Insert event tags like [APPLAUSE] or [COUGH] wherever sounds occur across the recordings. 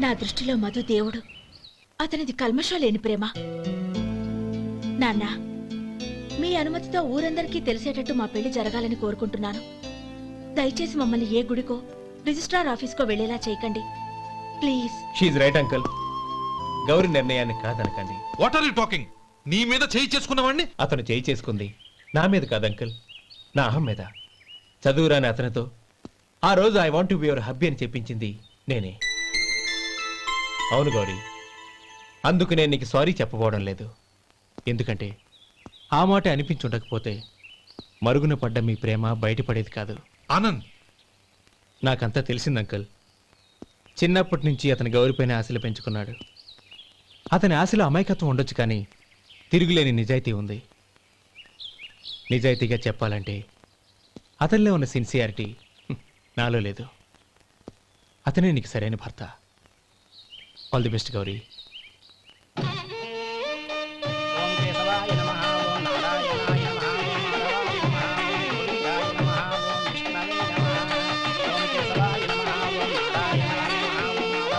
నా దృష్టిలో మధు దేవుడు. అతనిది కల్మషం లేని ప్రేమ. నాన్న మీ అనుమతితో ఊరందరికీ తెలిసేటట్టు మా పెళ్ళి జరగాలని కోరుకుంటున్నాను. దయచేసి మమ్మల్ని ఏ గుడికో రిజిస్ట్రార్ ఆఫీస్కో వెళ్ళేలా చేయకండి. Please. She's right uncle Gauri నిర్ణయాన్ని కాదనకండి. వాట్ ఆర్ యూ టాకింగ్ నీ మీద చేయి చేసుకున్నవాడిని అతను చేయి చేసుకుంది. నా మీద కాదు అంకుల్ నా అహం మీద. చదువురాని అతనితో ఆ రోజు I want be your hubby అని చెప్పించింది నేనే. అవును గౌరీ. అందుకు నేను నీకు సారీ చెప్పబోవడం లేదు. ఎందుకంటే ఆ మాట అనిపించుండకపోతే మరుగున పడ్డ మీ ప్రేమ బయటపడేది కాదు. ఆనంద్! నాకంతా తెలిసింది అంకుల్. చిన్నప్పటి నుంచి అతని గౌరిపైన ఆశలు పెంచుకున్నాడు. అతని ఆశలో అమాయకత్వం ఉండొచ్చు కానీ తిరుగులేని నిజాయితీ ఉంది. నిజాయితీగా చెప్పాలంటే అతనిలో ఉన్న సిన్సియారిటీ నాలో లేదు. అతనే నీకు సరైన భర్త. ఆల్ ది బెస్ట్ గౌరీ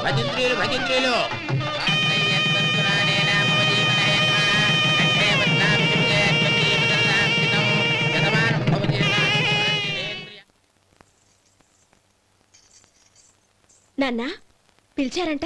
భజంత్రీలు భజంత్రీలు. నాన్న పిలిచారంట?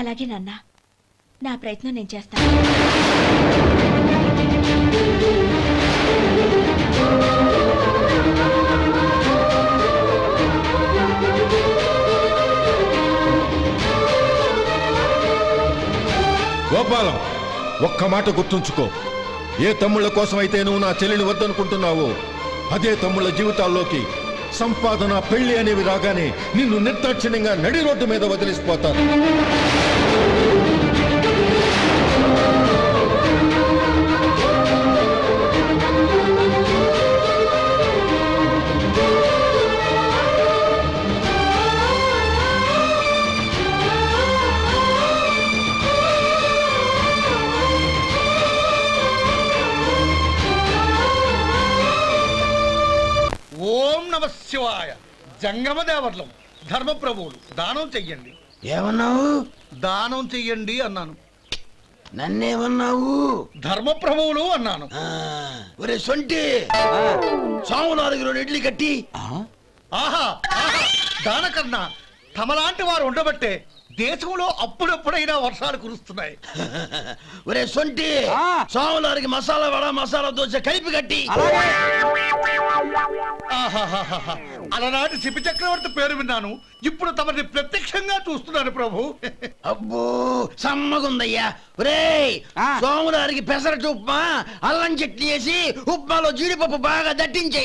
అలాగే నాన్న. నా ప్రయత్నం నేను చేస్తాను గోపాలం ఒక్క మాట గుర్తుంచుకో. ఏ తమ్ముళ్ళ కోసం అయితే నువ్వు నా చెల్లిని వద్దనుకుంటున్నావో అదే తమ్ముళ్ళ జీవితాల్లోకి సంపాదన పెళ్ళి అనేవి రాగానే నిన్ను నిర్దాక్షిణ్యంగా నడి రోడ్డు మీద వదిలిసిపోతాను. శివాయ జంగమ దేవర్లం ధర్మప్రభువులు. దానం చెయ్యండి. ఏమన్నావు? దానం చెయ్యండి అన్నాను. నన్నేమన్నావు? ధర్మప్రభువులు అన్నాను. ఒరే సొంటి! సాము నాలుగు రెండు ఇడ్లీ కట్టి. ఆహా ఆహా. దానకన్నా తమలాంటి వారు ఉండబట్టే దేశంలో అప్పుడప్పుడైనా వర్షాలు కురుస్తున్నాయి. [LAUGHS] ఒరే సొంటి సాము నాలుగు మసాలా వడ మసాలా దోశ కలిపి కట్టి. అలనాటి శిపి చక్రవర్తి పేరు విన్నాను. ఇప్పుడు తమని ప్రత్యక్షంగా చూస్తున్నాను ప్రభు. [LAUGHS] అబ్బో సమ్మగుందయ్యా. ఒరేయ్ సోములారికి పెసరట్టు ఉప్మా అల్లం చట్నీ వేసి ఉప్మాలో జీడిపప్పు బాగా దట్టించే